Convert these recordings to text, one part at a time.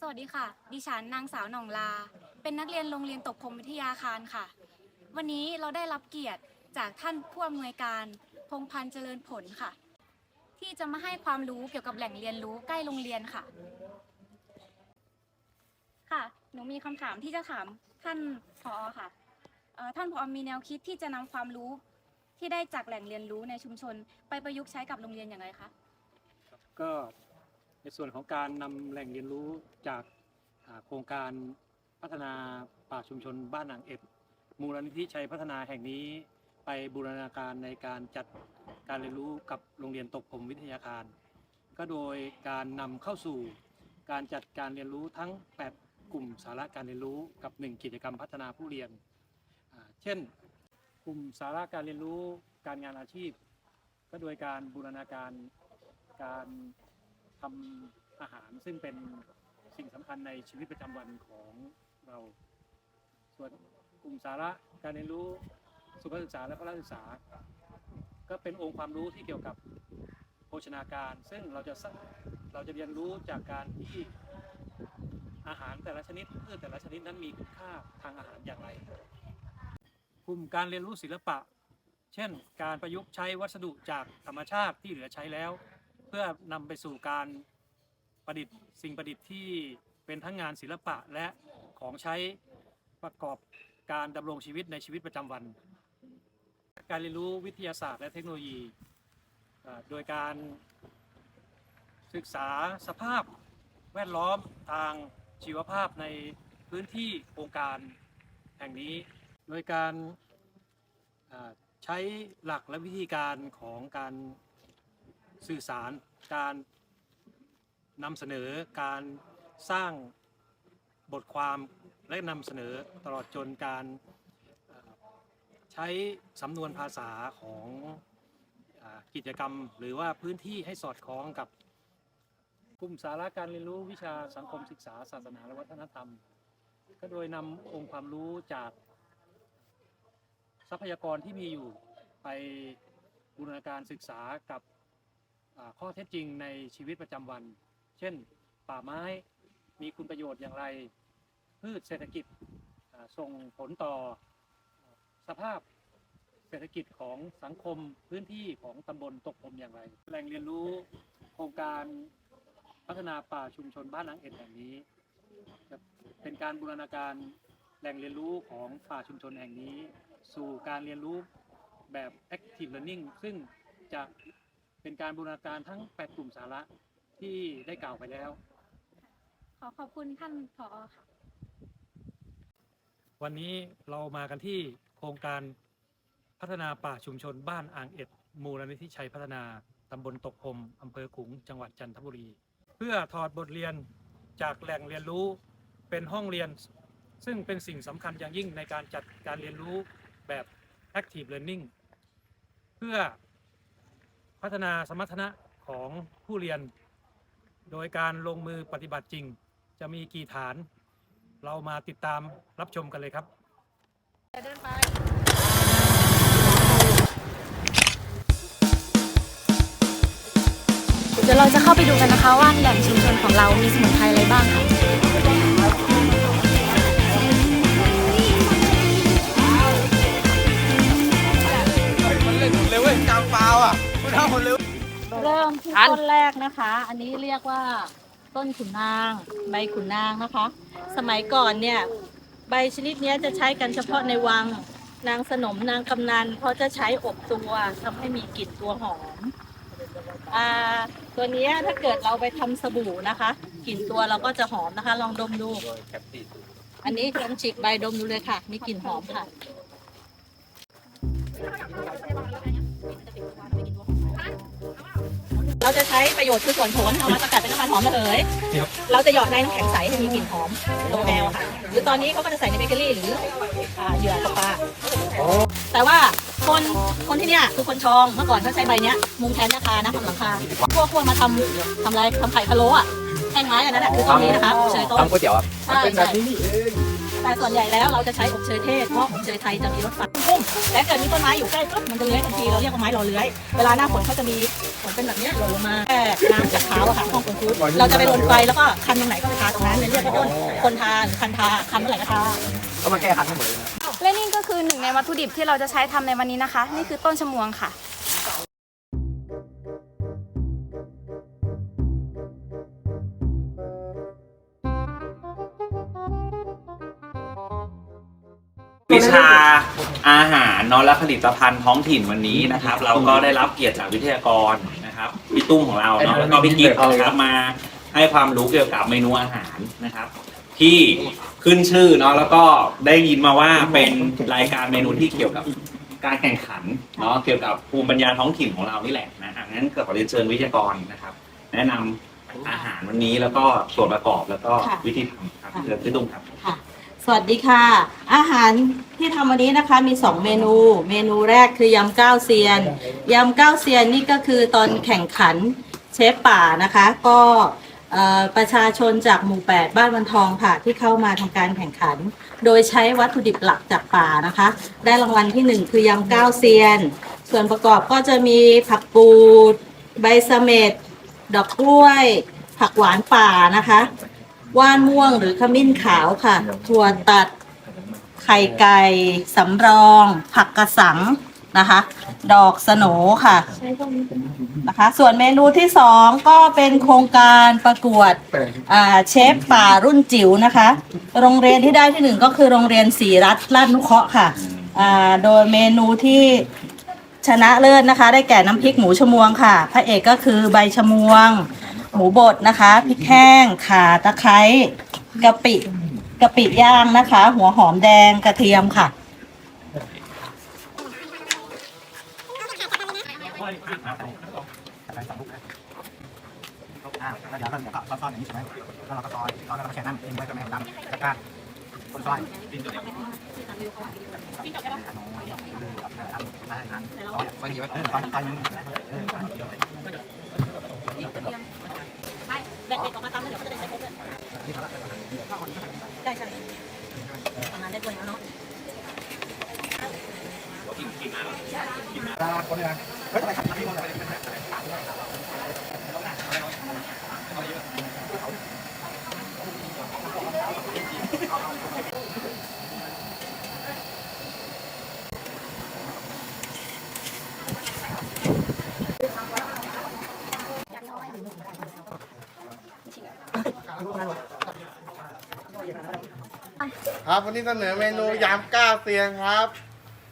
สวัสดีค่ะ ดิฉันนางสาวหน่องลา เป็นนักเรียนโรงเรียนตกพรมวิทยาคารค่ะ วันนี้เราได้รับเกียรติจากท่านผู้อำนวยการ พงพันธ์เจริญผลค่ะ ที่จะมาให้ความรู้เกี่ยวกับแหล่งเรียนรู้ใกล้โรงเรียนค่ะ ค่ะ หนูมีคำถามที่จะถามท่านผอค่ะท่านผอมีแนวคิดที่จะนำความรู้ที่ได้จากแหล่งเรียนรู้ในชุมชน ไปประยุกต์ใช้กับโรงเรียนอย่างไรคะก็ ในส่วนของการนำแหล่งเรียนรู้จากโครงการพัฒนาป่าชุมชนบ้านนางเอ็ดมูลนิธิชัยพัฒนาแห่งนี้ ไปบูรณาการในการจัดการเรียนรู้กับโรงเรียนตกผมวิทยาคาร ก็โดยการนำเข้าสู่การจัดการเรียนรู้ทั้ง 8 กลุ่มสาระการเรียนรู้กับ 1 กิจกรรมพัฒนาผู้เรียน เช่น กลุ่มสาระการเรียนรู้การงานอาชีพ ก็โดยการบูรณาการการ ทำอาหารซึ่งเป็นสิ่งสำคัญในชีวิตประจำวันของเรา ส่วนกลุ่มสาระการเรียนรู้สุขศึกษาและพละศึกษา ก็เป็นองค์ความรู้ที่เกี่ยวกับโภชนาการ ซึ่งเราจะเราจะเรียนรู้จากการที่อาหารแต่ละชนิดพืชแต่ละชนิดนั้นมีคุณค่าทางอาหารอย่างไร กลุ่มการเรียนรู้ศิลปะ เช่น การประยุกต์ใช้วัสดุจากธรรมชาติที่เหลือใช้แล้ว พื่อนำไปสู่การประดิษฐ์สิ่งประดิษฐ์ที่เป็นทั้งงานศิลปะและของใช้ประกอบการดำรงชีวิตในชีวิตประจำวัน การเรียนรู้วิทยาศาสตร์และเทคโนโลยี โดยการศึกษาสภาพแวดล้อมทางชีวภาพในพื้นที่โครงการแห่งนี้ โดยการใช้หลักและวิธีการของการ สื่อสาร การนำเสนอการสร้างบทความและนำเสนอตลอดจนการใช้สำนวนภาษาของกิจกรรม หรือว่าพื้นที่ให้สอดคล้องกับกลุ่มสาระการเรียนรู้วิชาสังคมศึกษา ศาสนาและวัฒนธรรม ก็โดยนำองค์ความรู้จากทรัพยากรที่มีอยู่ไปบูรณาการศึกษากับ ข้อเท็จจริงในชีวิตประจำวัน เช่น ป่าไม้มีคุณประโยชน์อย่างไร พืชเศรษฐกิจส่งผลต่อสภาพเศรษฐกิจของสังคมพื้นที่ของตำบลตกพรมอย่างไร แหล่งเรียนรู้โครงการพัฒนาป่าชุมชนบ้านนางเอ็ดแห่งนี้จะเป็นการบูรณาการแหล่งเรียนรู้ของป่าชุมชนแห่งนี้ สู่การเรียนรู้แบบ active learning ซึ่งจะ เป็นการบูรณาการทั้ง 8 กลุ่มสาระที่ได้กล่าวไปแล้ว ขอขอบคุณท่านผอค่ะ วันนี้เรามากันที่โครงการพัฒนาป่าชุมชนบ้านอ่างเอ็ดมูลนิธิชัยพัฒนาตำบลตกพรมอำเภอขลุงจังหวัดจันทบุรี เพื่อถอดบทเรียนจากแหล่งเรียนรู้เป็นห้องเรียน ซึ่งเป็นสิ่งสำคัญอย่างยิ่งในการจัดการเรียนรู้แบบ active learning เพื่อ พัฒนาสมรรถนะของผู้เรียน โดยการลงมือปฏิบัติจริง จะมีกี่ฐาน เรามาติดตามรับชมกันเลยครับเดินไปเดี๋ยวเราจะเข้าไปดูกันนะคะว่าแหล่งชุมชนของเรามีสมุนไพรอะไรบ้างค่ะ มที่ต้นแรกนะคะ อันนี้เรียกว่าต้นขุนนางใบขุนนางนะคะ สมัยก่อนเนี่ยใบชนิดนี้จะใช้กันเฉพาะในวังนางสนมนางกำนันเขาะจะใช้อบตัวทำให้มีกลิ่นตัวหอมอ่าตัวนี้ถ้าเกิดเราไปทำสบู่นะคะกลิ่นตัวเราก็จะหอมนะคะ ลองดมดู อันนี้ลองฉีกใบดมดูเลยค่ะ มีกลิ่นหอมค่ะ เราจะใช้ประโยชน์คือส่วนผลเอามาสกัดเป็นน้ำมันหอมระเหยครับเราจะหยอดในน้ำแข็งใสให้มีกลิ่นหอมโลแมวค่ะ หรือตอนนี้เขาก็จะใส่ในเบเกอรี่หรืออ่าเหยื่อตกปลาแต่ว่าคนคนที่เนี่ยคือคนชองเมื่อก่อนเขาใช้ใบเนี้ยมุงแทนหน้าคานะทำหลังคาพวกพวกมาทำทำอะไรทำไข่พะโล้อะแท่งไม้อันนั้นแหละคือต้นนี้นะคะอบเชยต้นทำก๋วยเตี๋ยวอะใช่ใช่แต่ส่วนใหญ่แล้วเราจะใช้อบเชยเทศเพราะอบเชยไทยจะมีรสฝาดพุ่มและเกิดมีต้นไม้อยู่ใกล้ปุ๊บมันจะเลื้อยทันทีเราเรียกว่าไม้รอเลื้อย เวลาหน้าฝนเขาจะมี ผลเป็นแบบเนี้ยหล่นลงมาแค่น้ำจากเท้าอะค่ะห้องคนฟูดเราจะไปลนไฟแล้วก็คันตรงไหนก็ไปทาตรงนั้นเนี่ยเรียกว่าต้นคนทานคันทาคันเมื่อไหร่ก็ทาก็มาแก้คันให้หมดเลยและนี่ก็คือหนึ่งในวัตถุดิบที่เราจะใช้ทำในวันนี้นะคะ นี่คือต้นชะมวงค่ะ วิชาอาหารเนาะและผลิตภัณฑ์ท้องถิ่นวันนี้นะครับ เราก็ได้รับเกียรติจากวิทยากรนะครับพี่ตุ้มของเราเนาะแล้วก็พี่กิ๊กนะครับมาให้ความรู้เกี่ยวกับเมนูอาหารนะครับ ที่ขึ้นชื่อเนาะแล้วก็ได้ยินมาว่าเป็นรายการเมนูที่เกี่ยวกับการแข่งขันเนาะเกี่ยวกับภูมิปัญญาท้องถิ่นของเรานี่แหละนะอะงั้นก็ขอเรียนเชิญวิทยากรนะครับ แนะนำอาหารวันนี้แล้วก็ส่วนประกอบแล้วก็วิธีทำครับเชิญพี่ตุ้มครับ ค่ะ สวัสดีค่ะ อาหารที่ทำวันนี้นะคะมี 2 เมนู เมนูแรกคือยำก้าวเซียนยำก้าวเซียนนี่ก็คือตอนแข่งขันเชฟป่านะคะ ก็ประชาชนจากหมู่ 8 บ้านวันทองค่ะ ที่เข้ามาทำการแข่งขัน โดยใช้วัตถุดิบหลักจากป่านะคะ ได้รางวัลที่ 1 คือยำก้าวเซียน ส่วนประกอบก็จะมีผักกูด ใบสเสม็ดดอกกล้วย ผักหวานป่านะคะ ว่านม่วงหรือขมิ้นขาวค่ะ ถั่วตัด ไข่ไก่สำรอง ผักกระสังนะคะ ดอกสโหนค่ะนะคะ ส่วนเมนูที่สองก็เป็นโครงการประกวดอ่าเชฟป่ารุ่นจิ๋วนะคะ โรงเรียนที่ได้ที่หนึ่งก็คือโรงเรียนศรีรัตน์ลาดนุเคราะห์ค่ะอ่าโดยเมนูที่ชนะเลิศนะคะ ได้แก่น้ำพริกหมูชมวงค่ะ พระเอกก็คือใบชมวง หมูบดนะคะพริกแห้งข่าตะไคร้กะปิกะปิย่างนะคะ หัวหอมแดงกระเทียมค่ะ อ่าแล้วเดี๋ยวเราก็ซ่อนๆอย่างนี้ใช่ไหมแล้วเราก็ซอยซอยแล้วเราก็แช่น้ำทิ้งไว้ก็ไม่ดำแล้วก็คนซอยปิ้งจบปิ้งจบได้ปะได้ครับซอยซอยดีไว้เออซอยซอยนึงเออ เด็กออกมาตามแล้วเดี๋ยวก็จะได้ใช้ครบเลยได้ใช่ทำงานได้ด้วยนะเนาะคนเนี่ยเฮ้ยทำไมทำที่มันไป ครับวันนี้เสนอเมนูยำก้าวเซียงครับ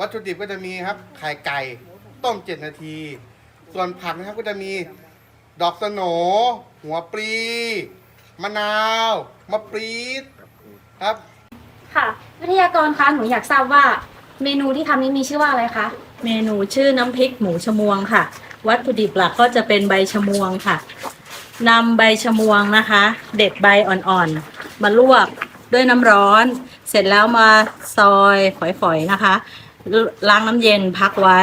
วัตถุดิบก็จะมีครับไข่ไก่ต้มเจ็ดนาที ส่วนผักนะครับก็จะมีดอกสโหนหัวปลีมะนาวมะปรี๊ดครับ ค่ะ วิทยากรคะหนูอยากทราบว่าเมนูที่ทำนี้มีชื่อว่าอะไรคะเมนูชื่อน้ำพริกหมูชมวงค่ะ วัตถุดิบหลักก็จะเป็นใบชมวงค่ะนำใบชมวงนะคะ เด็ดใบอ่อนๆมาลวก ด้วยน้ำร้อน เสร็จแล้วมาซอยฝอยๆนะคะ ล้างน้ำเย็นพักไว้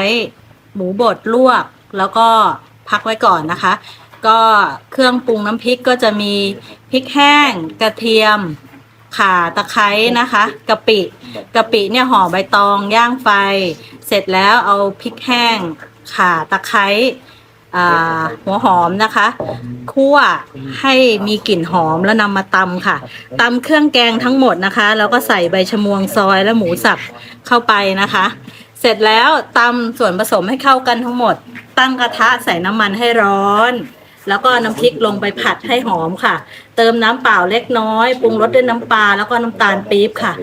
หมูบดลวกแล้วก็พักไว้ก่อนนะคะ ก็เครื่องปรุงน้ำพริกก็จะมีพริกแห้ง กระเทียมข่าตะไคร้นะคะกะปิกะปิเนี่ยห่อใบตองย่างไฟ เสร็จแล้วเอาพริกแห้งข่าตะไคร้ หัวหอมนะคะคั่วให้มีกลิ่นหอมแล้วนำมาตำค่ะตำเครื่องแกงทั้งหมดนะคะ แล้วก็ใส่ใบชะมวงซอยและหมูสับเข้าไปนะคะ เสร็จแล้วตำส่วนผสมให้เข้ากันทั้งหมด ตั้งกระทะใส่น้ำมันให้ร้อน แล้วก็น้ำพริกลงไปผัดให้หอมค่ะ เติมน้ำเปล่าเล็กน้อยปรุงรสด้วยน้ำปลาแล้วก็น้ำตาลปี๊บค่ะ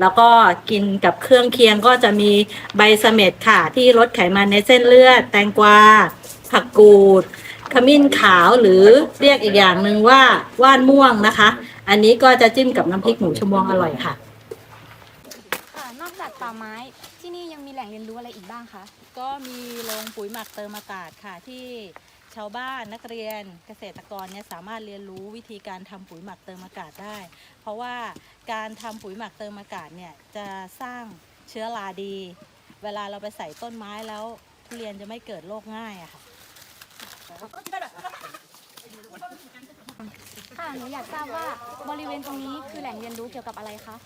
แล้วก็กินกับเครื่องเคียงก็จะมีใบเสม็ดค่ะ ที่ลดไขมันในเส้นเลือด แตงกวา ผักกูด ขมิ้นขาวหรือเรียกอีกอย่างหนึ่งว่าว่านม่วงนะคะ อันนี้ก็จะจิ้มกับน้ำพริกหมูชมวงอร่อยค่ะ ค่ะนอกจากป่าไม้ที่นี่ยังมีแหล่งเรียนรู้อะไรอีกบ้างคะก็มีโรงปุ๋ยหมักเติมอากาศค่ะที่ชาวบ้านนักเรียนเกษตรกรเนี่ยสามารถเรียนรู้วิธีการทำปุ๋ยหมักเติมอากาศได้ เพราะว่าการทำปุ๋ยหมักเติมอากาศเนี่ยจะสร้างเชื้อราดี เวลาเราไปใส่ต้นไม้แล้วทุเรียนจะไม่เกิดโรคง่ายอะค่ะ ค่ะ หนูอยากทราบว่าบริเวณตรงนี้คือแหล่งเรียนรู้เกี่ยวกับอะไรคะ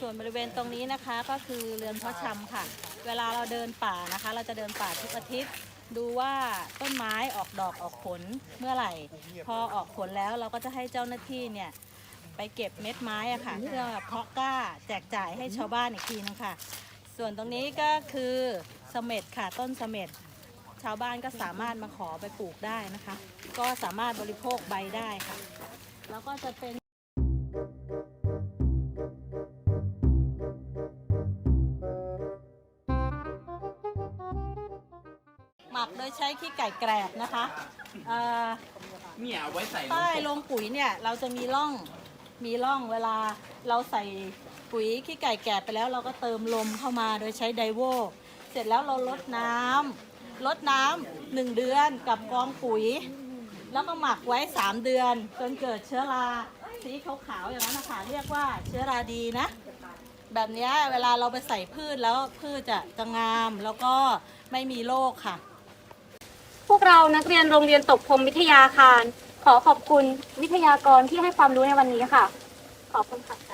ส่วนบริเวณตรงนี้นะคะก็คือเรือนเพาะชำค่ะ เวลาเราเดินป่านะคะ เราจะเดินป่าทุกอาทิตย์ ดูว่าต้นไม้ออกดอกออกผลเมื่อไหร่ พอออกผลแล้วเราก็จะให้เจ้าหน้าที่เนี่ยไปเก็บเม็ดไม้อะค่ะเพื่อเพาะกล้าแจกจ่ายให้ชาวบ้านอีกทีนึงค่ะ ส่วนตรงนี้ก็คือเสม็ดค่ะต้นเสม็ดชาวบ้านก็สามารถมาขอไปปลูกได้นะคะ ก็สามารถบริโภคใบได้ค่ะ แล้วก็จะเป็นหมักโดยใช้ขี้ไก่แกรบนะคะเอ่อเนี่ยเอาไว้ใส่ใต้โรงปุ๋ยเนี่ยเราจะมีร่องมีร่องเวลาเราใส่ปุ๋ยขี้ไก่แก่ไปแล้วเราก็เติมลมเข้ามาโดยใช้ไดโวเสร็จแล้วเราลดน้ำลดน้ำหนึ่งเดือนกับกองปุ๋ย แล้วก็หมักไว้ 3 เดือน จนเกิดเชื้อราสีขาวๆอย่างนั้นนะคะเรียกว่าเชื้อราดีนะ แบบนี้เวลาเราไปใส่พืชแล้วพืชจะจะงามแล้วก็ไม่มีโรคค่ะ พวกเรานักเรียนโรงเรียนตกพรมวิทยาคาร ขอขอบคุณวิทยากรที่ให้ความรู้ในวันนี้ค่ะ ขอบคุณค่ะ